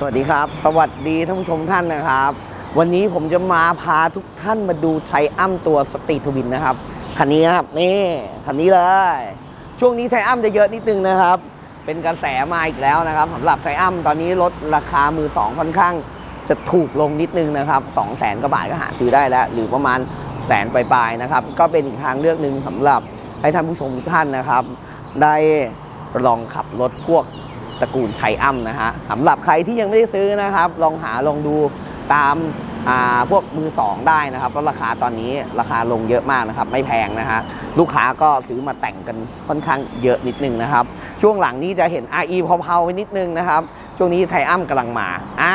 สวัสดีครับ สวัสดีท่านผู้ชมท่านนะครับ วันนี้ผมจะมาพาทุกท่านมาดูไชอ้ำตัวสตีทวินนะครับ คันนี้นะครับนี่คันนี้เลย ช่วงนี้ไชอ้ำจะเยอะนิดนึงนะครับ เป็นกระแสมาอีกแล้วนะครับสำหรับไชอ้ำตอนนี้ลดราคามือสองค่อนข้างจะถูกลงนิดนึงนะครับ2 0 0แสนกว่าบาทก็หาซื้อได้แล้ว หรือประมาณแสนปลายๆนะครับ ก็เป็นอีกทางเลือกหนึ่งสำหรับให้ท่านผู้ชมทุกท่านนะครับ ได้ลองขับรถพวก ตระกูลไทอัมนะฮะสำหรับใครที่ยังไม่ได้ซื้อนะครับ ลองหาลองดูตามาพวกมือสองได้นะครับเพราะราคาตอนนี้ราคาลงเยอะมากนะครับไม่แพงนะฮะลูกค้าก็ซื้อมาแต่งกันค่อนข้างเยอะนิดนึงนะครับ ช่วงหลังนี้จะเห็น RE เผาๆไปนิดนึงนะครับ ช่วงนี้ไทอัมกำลังมาอ่า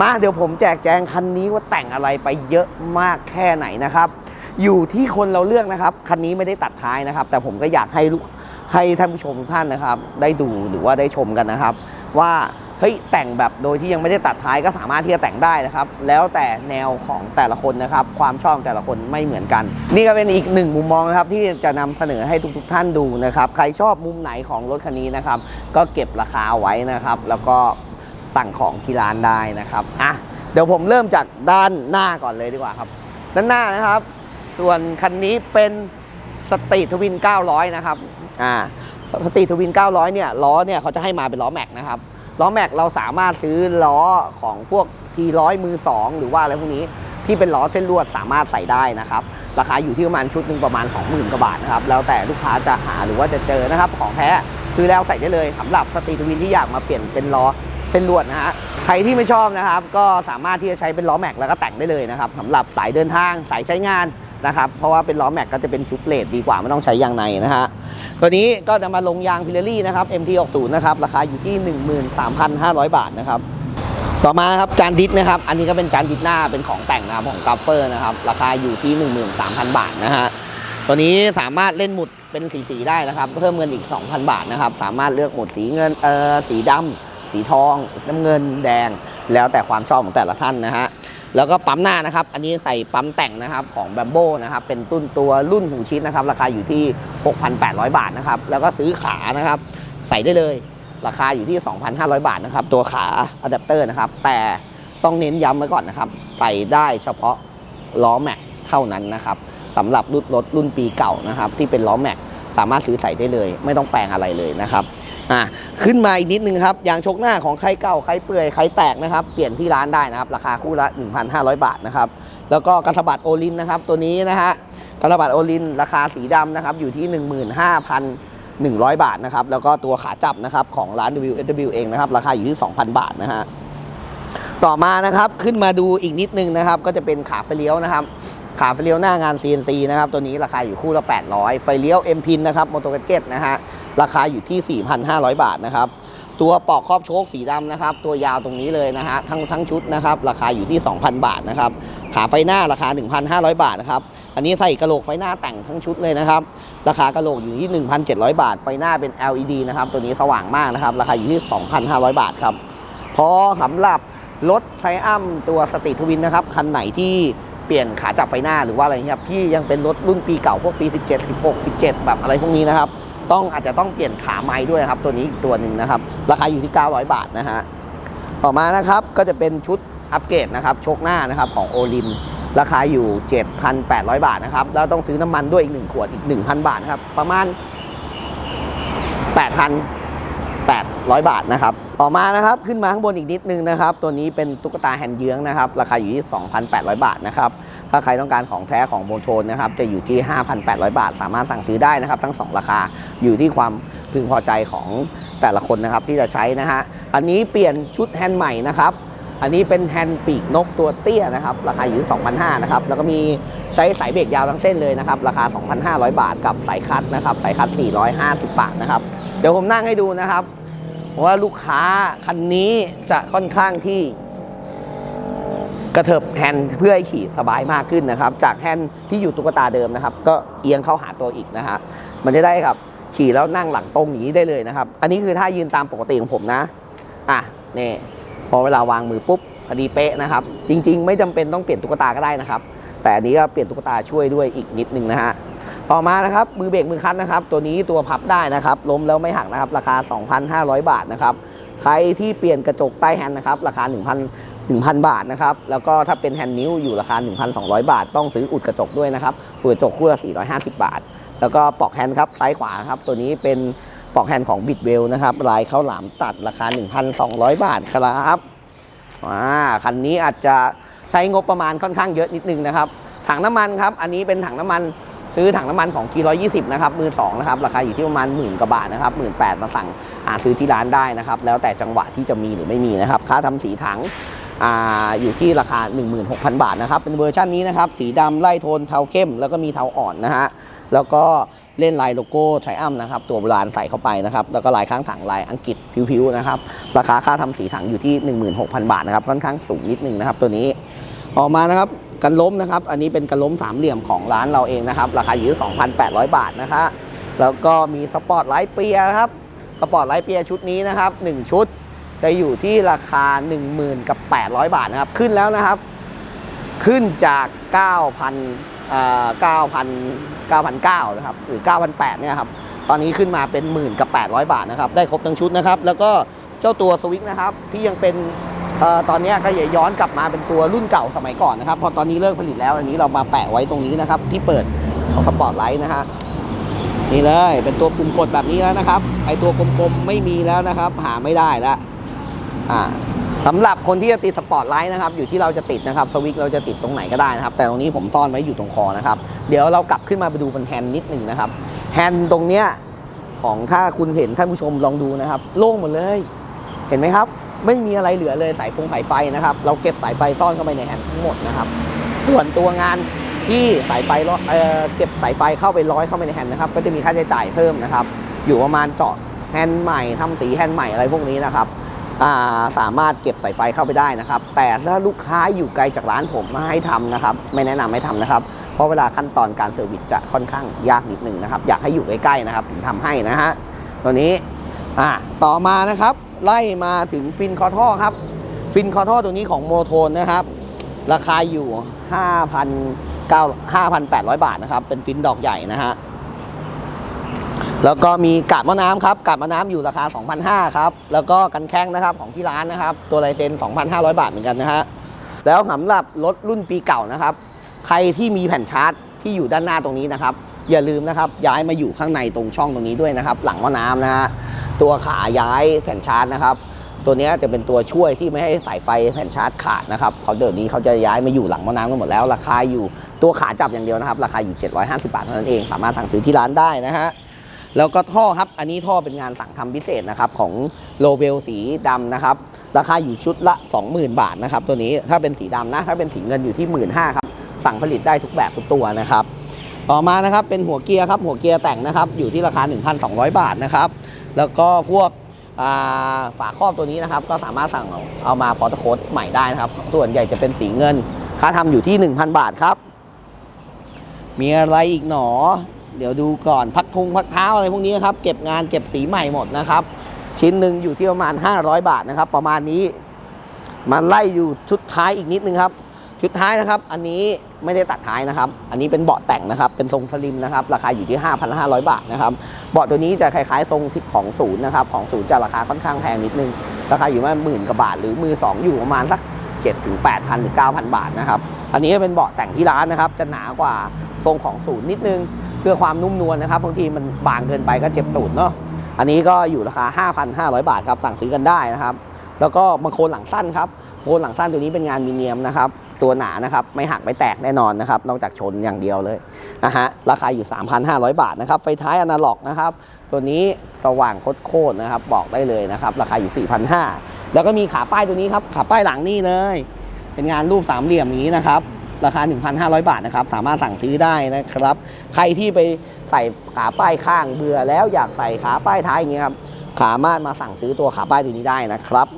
มาเดี๋ยวผมแจกแจงคันนี้ว่าแต่งอะไรไปเยอะมากแค่ไหนนะครับ อยู่ที่คนเราเลือกนะครับ คันนี้ไม่ได้ตัดท้ายนะครับ แต่ผมก็อยากให้ลูก ให้ท่านผู้ชมทุกท่านนะครับ ได้ดูหรือว่าได้ชมกันนะครับ ว่าเฮ้ยแต่งแบบโดยที่ยังไม่ได้ตัดท้ายก็สามารถที่จะแต่งได้นะครับ แล้วแต่แนวของแต่ละคนนะครับ ความชอบแต่ละคนไม่เหมือนกัน นี่ก็เป็นอีกหนึ่งมุมมองนะครับที่จะนำเสนอให้ทุกๆท่านดูนะครับใครชอบมุมไหนของรถคันนี้นะครับ ก็เก็บราคาไว้นะครับ แล้วก็สั่งของที่ร้านได้นะครับอะเดี๋ยวผมเริ่มจากด้านหน้าก่อนเลยดีกว่าครับ ด้านหน้านะครับ ส่วนคันนี้เป็นสตรีททวิน 900 นะครับ อ่าสตีทวิน 900 เนี่ยล้อเนี่ยเขาจะให้มาเป็นล้อแม็กนะครับล้อแม็กเราสามารถซื้อล้อของพวก T100 มือ 2 หรือว่าอะไรพวกนี้ที่เป็นล้อเส้นลวดสามารถใส่ได้นะครับ ราคาอยู่ที่ประมาณชุดหนึ่งประมาณ 20,000กว่าบาทนะครับแล้วแต่ลูกค้าจะหาหรือว่าจะเจอนะครับ ของแท้ซื้อแล้วใส่ได้เลยสำหรับสตรีททวินที่อยากมาเปลี่ยนเป็นล้อเส้นลวดนะฮะใครที่ไม่ชอบนะครับ ก็สามารถที่จะใช้เป็นล้อแม็กแล้วก็แต่งได้เลยนะครับสำหรับสายเดินทางสายใช้งาน นะครับเพราะว่าเป็นล้อแม็กก็จะเป็นจุกเลดดีกว่าไม่ต้องใช้ยางในนะฮะตัวนี้ก็จะมาลงยางพิเรลี่นะครับ MT60 นะครับราคาอยู่ที่ 13,500 บาทนะครับต่อมาครับจานดิสนะครับอันนี้ก็เป็นจานดิสหน้าเป็นของแต่งนะครับของกัฟเฟอร์นะครับราคาอยู่ที่ 13,000 บาทนะฮะตัวนี้สามารถเล่นหมุดเป็นสีสีได้นะครับเพิ่มเงินอีก 2,000 บาทนะครับสามารถเลือกหมุดสีเงินเออสีดำสีทอง น้ำเงินแดง แล้วแต่ความชอบของแต่ละท่านนะฮะ แล้วก็ปั๊มหน้านะครับ อันนี้ใส่ปั๊มแต่งนะครับของแบมโบนะครับ เป็นตุ้นตัวรุ่นหูชิดนะครับ ราคาอยู่ที่ 6,800 บาทนะครับ แล้วก็ซื้อขานะครับ ใส่ได้เลย ราคาอยู่ที่ 2,500 บาทนะครับ ตัวขาอะแดปเตอร์นะครับ แต่ต้องเน้นย้ำไว้ก่อนนะครับ ใส่ได้เฉพาะล้อแม็กเท่านั้นนะครับสำหรับรุ่นรถรุ่นปีเก่านะครับ ที่เป็นล้อแม็กสามารถซื้อใส่ได้เลย ไม่ต้องแปลงอะไรเลยนะครับ อะขึ้นมาอีกนิดนึงครับยางชกหน้าของใครเก่าใครเปื่อยใครแตกนะครับ เปลี่ยนที่ร้านได้นะครับ ราคาคู่ละ 1,500 บาทนะครับแล้วก็กระสะบัดโอลินนะครับ ตัวนี้นะฮะกระสะบัดโอลินราคาสีดำนะครับอยู่ที่ 15,100 บาทนะครับแล้วก็ตัวขาจับนะครับของร้าน WSW เองนะครับราคาอยู่ที่ 2,000 บาทนะฮะต่อมานะครับขึ้นมาดูอีกนิดนึงนะครับ ก็จะเป็นขาไฟเลี้ยวนะครับ ขาไฟเลี้ยวหน้างาน CNC นะครับตัวนี้ราคาอยู่คู่ละ 800 ไฟเลี้ยว M พินนะครับมอเตอร์เกตนะฮะราคาอยู่ที่ 4,500 บาทนะครับตัวปอกครอบโชคสีดำนะครับ ตัวยาวตรงนี้เลยนะฮะทั้งทั้งชุดนะครับ ราคาอยู่ที่ 2,000 บาทนะครับ ขาไฟหน้าราคา 1,500 บาทนะครับ อันนี้ใส่กระโหลกไฟหน้าแต่งทั้งชุดเลยนะครับ ราคากระโหลกอยู่ที่ 1,700 บาท ไฟหน้าเป็น LED นะครับ ตัวนี้สว่างมากนะครับ ราคาอยู่ที่ 2,500 บาทครับ พอสำหรับรถไชอ้ำตัวสตรีทวินนะครับ คันไหนที่ เปลี่ยนขาจับไฟหน้าหรือว่าอะไรเงี้ยครับที่ยังเป็นรถรุ่นปีเก่าพวกปี 17 16 17 แบบอะไรพวกนี้นะครับต้องอาจจะต้องเปลี่ยนขาไม้ด้วยครับตัวนี้อีกตัวหนึ่งนะครับ ราคาอยู่ที่ 900 บาทนะฮะต่อมานะครับก็จะเป็นชุดอัปเกรดนะครับโชคหน้านะครับของโอลิมราคาอยู่ 7,800 บาทนะครับแล้วต้องซื้อน้ำมันด้วยอีก 1 ขวดอีก 1,000 บาทนะครับประมาณ 8,800 บาทนะครับ ต่อมานะครับขึ้นมาข้างบนอีกนิดนึงนะครับ ตัวนี้เป็นตุ๊กตาแฮนด์เยื้องนะครับ ราคาอยู่ที่ 2,800 บาทนะครับ ถ้าใครต้องการของแท้ของโมโชนนะครับ จะอยู่ที่ 5,800 บาท สามารถสั่งซื้อได้นะครับ ทั้ง 2 ราคาอยู่ที่ความพึงพอใจของแต่ละคนนะครับที่จะใช้นะฮะอันนี้เปลี่ยนชุดแฮนด์ใหม่นะครับอันนี้เป็นแฮนด์ปีกนกตัวเตี้ยนะครับ ราคาอยู่ที่2,500นะครับ แล้วก็มีใช้สายเบรกยาวทั้งเส้นเลยนะครับ ราคา 2,500 บาทกับสายคัดนะครับ สายคัด450 บาทนะครับ เดี๋ยวผมนั่งให้ดูนะครับ ว่าลูกค้าคันนี้จะค่อนข้างที่ กระเถิบแฮนด์เพื่อให้ขี่สบายมากขึ้นนะครับ จากแฮนด์ที่อยู่ตุ๊กตาเดิมนะครับ ก็เอียงเข้าหาตัวอีกนะฮะมันจะได้ครับขี่แล้วนั่งหลังตรงอย่างนี้ได้เลยนะครับ อันนี้คือถ้ายืนตามปกติของผมนะ อะนี่พอเวลาวางมือปุ๊บพอดีเป๊ะนะครับ จริง ๆ ไม่จำเป็นต้องเปลี่ยนตุ๊กตาก็ได้นะครับ แต่อันนี้ก็เปลี่ยนตุ๊กตาช่วยด้วยอีกนิดนึงนะฮะ ต่อมานะครับมือเบรกมือคัดนะครับ ตัวนี้ตัวพับได้นะครับล้มแล้วไม่หักนะครับ ราคา 2,500 บาทนะครับใครที่เปลี่ยนกระจกใต้แฮนด์นะครับราคา 1,000 1,000 บาทนะครับ แล้วก็ถ้าเป็นแฮนด์นิ้วอยู่ราคา 1,200 บาท ต้องซื้ออุดกระจกด้วยนะครับอุดกระจกคู่ละ450 บาท แล้วก็ปลอกแฮนด์ครับซ้ายขวาครับตัวนี้เป็นปลอกแฮนด์ของบิดเวลนะครับลายข้าวหลามตัดราคา 1,200 บาทครับอ่าคันนี้อาจจะใช้งบประมาณค่อนข้างเยอะนิดนึงนะครับถังน้ำมันครับอันนี้เป็นถังน้ำมัน ซื้อถังน้ำมันของ G120 นะครับมือสองนะครับราคาอยู่ที่ประมาณหมื่นกว่าบาทนะครับหมื่นแปดมาสั่งหาซื้อที่ร้านได้นะครับแล้วแต่จังหวะที่จะมีหรือไม่มีนะครับค่าทำสีถังออยู่ที่ราคา 16,000 บาทนะครับ เป็นเวอร์ชันนี้นะครับ สีดำไล่โทนเทาเข้ม แล้วก็มีเทาอ่อนนะฮะ แล้วก็เล่นลายโลโก้ไทอัมนะครับ ตัวโบราณใส่เข้าไปนะครับ แล้วก็ลายข้างถังลายอังกฤษผิวๆนะครับ ราคาค่าทำสีถังอยู่ที่ 16,000 บาทนะครับ ค่อนข้างสูงนิดนึงนะครับ ตัวนี้ ออกมานะครับ กันล้มนะครับ อันนี้เป็นกันล้มสามเหลี่ยมของร้านเราเองนะครับ ราคาอยู่ที่ 2,800 บาทนะคะแล้วก็มีสปอร์ตไลท์เปียครับสปอร์ตไลท์เปียชุดนี้นะครับ 1 ชุดจะอยู่ที่ราคา 10,000กับ800 บาทนะครับ ขึ้นแล้วนะครับ ขึ้นจาก 9,000เอ่อ9,000 9,900นะครับ หรือ 9,800เนี่ยครับ ตอนนี้ขึ้นมาเป็นหมื่นกับ800 บาทนะครับ ได้ครบทั้งชุดนะครับ แล้วก็เจ้าตัวสวิกนะครับ ที่ยังเป็น ตอนนี้ก็อย่าย้อนกลับมาเป็นตัวรุ่นเก่าสมัยก่อนนะครับ พอตอนนี้เลิกผลิตแล้วอันนี้เรามาแปะไว้ตรงนี้นะครับ ที่เปิดของสปอร์ตไลท์นะฮะนี่เลยเป็นตัวปุ่มกดแบบนี้แล้วนะครับไอตัวกลมๆไม่มีแล้วนะครับ หาไม่ได้แล้วอ่าสำหรับคนที่จะติดสปอร์ตไลท์นะครับ อยู่ที่เราจะติดนะครับสวิตช์เราจะติดตรงไหนก็ได้นะครับ แต่ตรงนี้ผมซ่อนไว้อยู่ตรงคอนะครับ เดี๋ยวเรากลับขึ้นมาไปดูบนแฮนด์นิดหนึ่งนะครับแฮนด์ตรงเนี้ยของถ้าคุณเห็นท่านผู้ชมลองดูนะครับ โล่งหมดเลย เห็นไหมครับ ไม่มีอะไรเหลือเลยสายฟงสายไฟนะครับ เราเก็บสายไฟซ่อนเข้าไปในแฮนด์ทั้งหมดนะครับ ส่วนตัวงานที่สายไฟร้อยเออเก็บสายไฟเข้าไปร้อยเข้าไปในแฮนด์นะครับ ก็จะมีค่าใช้จ่ายเพิ่มนะครับ อยู่ประมาณเจาะแฮนด์ใหม่ทำสีแฮนด์ใหม่อะไรพวกนี้นะครับาสามารถเก็บสายไฟเข้าไปได้นะครับ แต่ถ้าลูกค้าอยู่ไกลจากร้านผมม่ให้ทำนะครับ ไม่แนะนำให้ทำนะครับ เพราะเวลาขั้นตอนการเซอร์วิสจะค่อนข้างยากนิดหนึ่งนะครับ อยากให้อยู่ใกล้ๆนะครับ ถึงทำให้นะฮะตัวนี้ต่อมานะครับ ไล่มาถึงฟินคอท่อครับ ฟินคอท่อตัวนี้ของโมโทนนะครับ ราคาอยู่ 5,800 บาทนะครับ เป็นฟินดอกใหญ่นะฮะ แล้วก็มีกาดมะน้ำครับ กาดมะน้ำอยู่ราคา 2,500ครับ แล้วก็กันแข้งนะครับของที่ร้านนะครับ ตัวลายเซ็น 2,500 บาทเหมือนกันนะฮะ แล้วสำหรับรถรุ่นปีเก่านะครับ ใครที่มีแผ่นชาร์จที่อยู่ด้านหน้าตรงนี้นะครับ อย่าลืมนะครับย้ายมาอยู่ข้างในตรงช่องตรงนี้ด้วยนะครับ หลังมะน้ำนะฮะ ตัวขาย้ายแผ่นชาร์จนะครับ ตัวนี้จะเป็นตัวช่วยที่ไม่ให้สายไฟแผ่นชาร์จขาดนะครับเขาเดี๋ยวนี้เขาจะย้ายมาอยู่หลังมะน้ำกันหมดแล้ว ราคาอยู่ตัวขาจับอย่างเดียวนะครับ ราคาอยู่ 750 บาทเท่านั้นเอง สามารถสั่งซื้อที่ร้านได้นะฮะแล้วก็ท่อครับ อันนี้ท่อเป็นงานสั่งทำพิเศษนะครับของโลเวลสีดำนะครับ ราคาอยู่ชุดละ 20,000 บาทนะครับตัวนี้ถ้าเป็นสีดำนะ ถ้าเป็นสีเงินอยู่ที่ 1 5ื่นครับสั่งผลิตได้ทุกแบบทุกตัวนะครับ ต่อมานะครับเป็นหัวเกียร์ครับหัวเกียร์แต่งนะครับอยู่ที่ราคา 1,200 บาทนะครับ แล้วก็พวกฝาครอบตัวนี้นะครับ ก็สามารถสั่งเอาเอามาพอตโค้ดใหม่ได้นะครับ ส่วนใหญ่จะเป็นสีเงิน ค่าทำอยู่ที่ 1,000 บาทครับ มีอะไรอีกหนอ เดี๋ยวดูก่อนพักทงพักเท้าอะไรพวกนี้นะครับ เก็บงานเก็บสีใหม่หมดนะครับ ชิ้นหนึ่งอยู่ที่ประมาณ 500 บาทนะครับ ประมาณนี้ มาไล่อยู่ชุดท้ายอีกนิดนึงครับ ชุดท้ายนะครับ อันนี้ไม่ได้ตัดท้ายนะครับ อันนี้เป็นเบาะแต่งนะครับ เป็นทรงสลิมนะครับ ราคาอยู่ที่ 5,500 บาทนะครับ เบาะตัวนี้จะคล้ายๆ ทรงของศูนย์นะครับ ของศูนย์จะราคาค่อนข้างแพงนิดนึง ราคาอยู่ประมาณหมื่นกว่าบาท หรือมือสองอยู่ประมาณสัก7ถึง8,000 หรือ 9,000 บาทนะครับ อันนี้เป็นเบาะแต่งที่ร้านนะครับ จะหนากว่าทรงของศูนย์นิดนึง เพื่อความนุ่มนวลนะครับ บางทีมันบางเกินไปก็เจ็บตูดเนาะ อันนี้ก็อยู่ราคา 5,500 บาทครับ สั่งซื้อกันได้นะครับ แล้วก็บางโคนหลังสั้นครับโคนหลังสั้นตัวนี้เป็นงานมีเนียมนะครับ ตัวหนานะครับ ไม่หักไม่แตกแน่นอนนะครับ นอกจากชนอย่างเดียวเลยนะฮะ ราคาอยู่ 3,500 บาทนะครับ ไฟท้ายอนาล็อกนะครับ ตัวนี้สว่างโคตรนะครับ บอกได้เลยนะครับ ราคาอยู่ 4,500 แล้วก็มีขาป้ายตัวนี้ครับ ขาป้ายหลังนี่เลย เป็นงานรูปสามเหลี่ยมนี้นะครับ ราคา 1,500 บาทนะครับ สามารถสั่งซื้อได้นะครับ ใครที่ไปใส่ขาป้ายข้างเบื่อแล้วอยากใส่ขาป้ายท้ายอย่างเงี้ยครับ สามารถมาสั่งซื้อตัวขาป้ายตัวนี้ได้นะครับ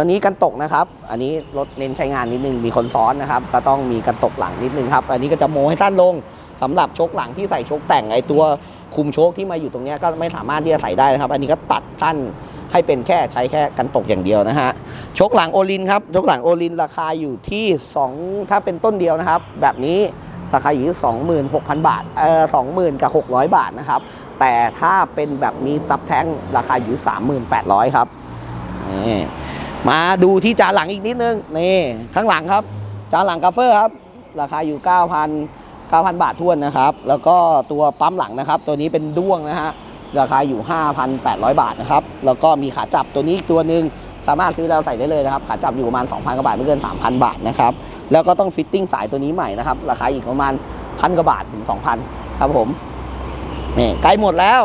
ตอนนี้กันตกนะครับ อันนี้รถเน้นใช้งานนิดนึง มีคนซ้อนนะครับ ก็ต้องมีกันตกหลังนิดนึงครับ อันนี้ก็จะโมให้สั้นลงสำหรับโชคหลังที่ใส่โชคแต่งไอตัวคุมโชคที่มาอยู่ตรงนี้ก็ไม่สามารถที่จะใส่ได้นะครับ อันนี้ก็ตัดสั้นให้เป็นแค่ใช้แค่กันตกอย่างเดียวนะฮะโชคหลังโอลินครับโชคหลังโอลินราคาอยู่ที่ 2 ถ้าเป็นต้นเดียวนะครับ แบบนี้ราคาอยู่ที่26,000 บาทเอ่อ20,000กับ600 บาทนะครับ แต่ถ้าเป็นแบบมีซับแท้งราคาอยู่ 3,800ครับนี่ มาดูที่จานหลังอีกนิดนึงนี่ข้างหลังครับ จานหลังกาเฟอร์ครับ ราคาอยู่ 9,000 9,000 บาททวนนะครับ แล้วก็ตัวปั๊มหลังนะครับ ตัวนี้เป็นด้วงนะฮะราคาอยู่ 5,800 บาทนะครับ แล้วก็มีขาจับตัวนี้อีกตัวหนึ่งสามารถซื้อแล้วใส่ได้เลยนะครับ ขาจับอยู่ประมาณ 2,000 กว่าบาทไม่เกิน 3,000 บาทนะครับ แล้วก็ต้องฟิตติ้งสายตัวนี้ใหม่นะครับ ราคาอีกประมาณพันกว่าบาทถึง 2,000 ครับผมนี่ใกล้หมดแล้ว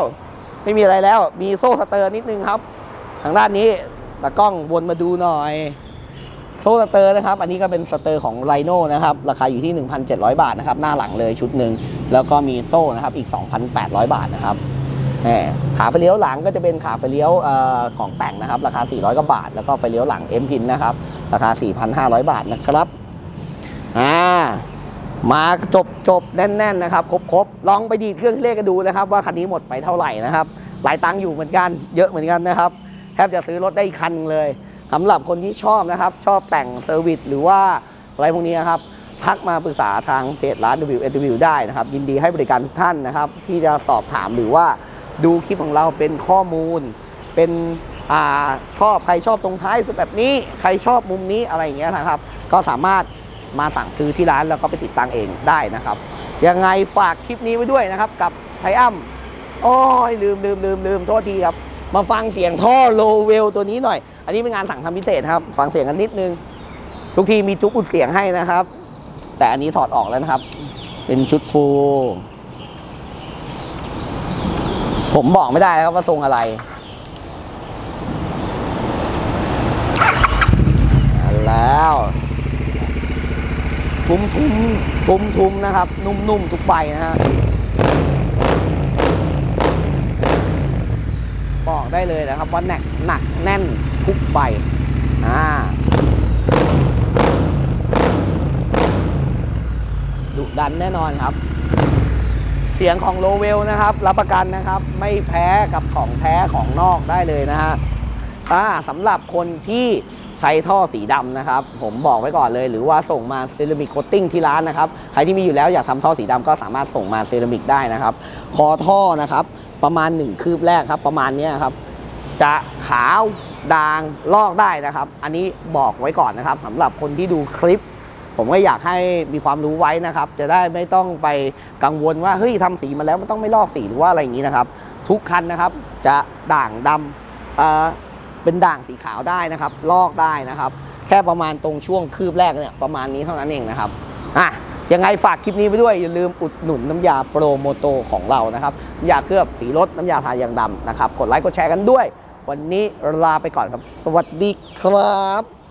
ไม่มีอะไรแล้ว มีโซ่สเตอร์นิดนึงครับ ทางด้านนี้ ตากล้องวนมาดูหน่อย โซ่สเตอร์นะครับ อันนี้ก็เป็นสเตอร์ของไรโน่นะครับ ราคาอยู่ที่ 1,700 บาทนะครับ หน้าหลังเลยชุดหนึ่ง แล้วก็มีโซ่นะครับอีก 2,800 บาทนะครับขาไฟเลี้ยวหลังก็จะเป็นขาไฟเลี้ยวอของแต่งนะครับ ราคา 400กว่าบาท แล้วก็ไฟเลี้ยวหลังเอ็มพินนะครับ ราคา 4,500 บาทนะครับอ่ามาจบจบแน่น ๆ นะครับ ครบครบลองไปดีดเครื่องเลขกันดูนะครับ ว่าคันนี้หมดไปเท่าไหร่นะครับ หลายตังค์อยู่เหมือนกัน เยอะเหมือนกันนะครับ แทบจะซื้อรถได้อีกคันหนึ่งเลยสำหรับคนที่ชอบนะครับ ชอบแต่งเซอร์วิสหรือว่าอะไรพวกนี้นครับทักมาปรึกษาทางเพจร้าน W W ได้นะครับ ยินดีให้บริการทุกท่านนะครับ ที่จะสอบถามหรือว่าดูคลิปของเราเป็นข้อมูล เป็นอชอบใครชอบตรงท้ายสุดแบบนี้ ใครชอบมุมนี้อะไรอย่างเงี้ยนะครับ ก็สามารถมาสั่งซื้อที่ร้านแล้วก็ไปติดตั้งเองได้นะครับ ยังไงฝากคลิปนี้ไว้ด้วยนะครับ กับไทอัมโอ้ยลืมลืมลืมลืมโทษทีครับ มาฟังเสียงท่อโลเวลตัวนี้หน่อย อันนี้เป็นงานสั่งทำพิเศษครับ ฟังเสียงกันนิดนึง ทุกทีมีจุกอุดเสียงให้นะครับ แต่อันนี้ถอดออกแล้วนะครับ เป็นชุดฟูลผมบอกไม่ได้ครับว่าทรงอะไรแล้วทุ้มทุ้มทุ้มทุ้มนะครับ นุ่มๆ ทุกใบนะฮะ บอกได้เลยนะครับว่าหนักหนักแน่นทุกใบอ่าดุดันแน่นอนครับ เสียงของโลเวลนะครับ รับประกันนะครับ ไม่แพ้กับของแท้ของนอกได้เลยนะฮะอ่าสำหรับคนที่ใช้ท่อสีดำนะครับ ผมบอกไว้ก่อนเลย หรือว่าส่งมาเซรามิกโคตติ้งที่ร้านนะครับ ใครที่มีอยู่แล้วอยากทำท่อสีดำก็สามารถส่งมาเซรามิกได้นะครับ คอท่อนะครับ ประมาณ 1 คืบแรกครับ ประมาณนี้ครับ จะขาวด่างลอกได้นะครับ อันนี้บอกไว้ก่อนนะครับสำหรับคนที่ดูคลิป ผมก็อยากให้มีความรู้ไว้นะครับ จะได้ไม่ต้องไปกังวลว่าเฮ้ยทำสีมาแล้วมันต้องไม่ลอกสีหรือว่าอะไรอย่างนี้นะครับ ทุกคันนะครับจะด่างดำเอ่อเป็นด่างสีขาวได้นะครับ ลอกได้นะครับ แค่ประมาณตรงช่วงคืบแรกเนี่ยประมาณนี้เท่านั้นเองนะครับอะ ยังไงฝากคลิปนี้ไปด้วย อย่าลืมอุดหนุนน้ำยาโปรโมโตของเรานะครับน้ำยาเคลือบสีรถน้ำยาทายางดำนะครับ กดไลค์กดแชร์กันด้วย วันนี้ลาไปก่อนครับ สวัสดีครับ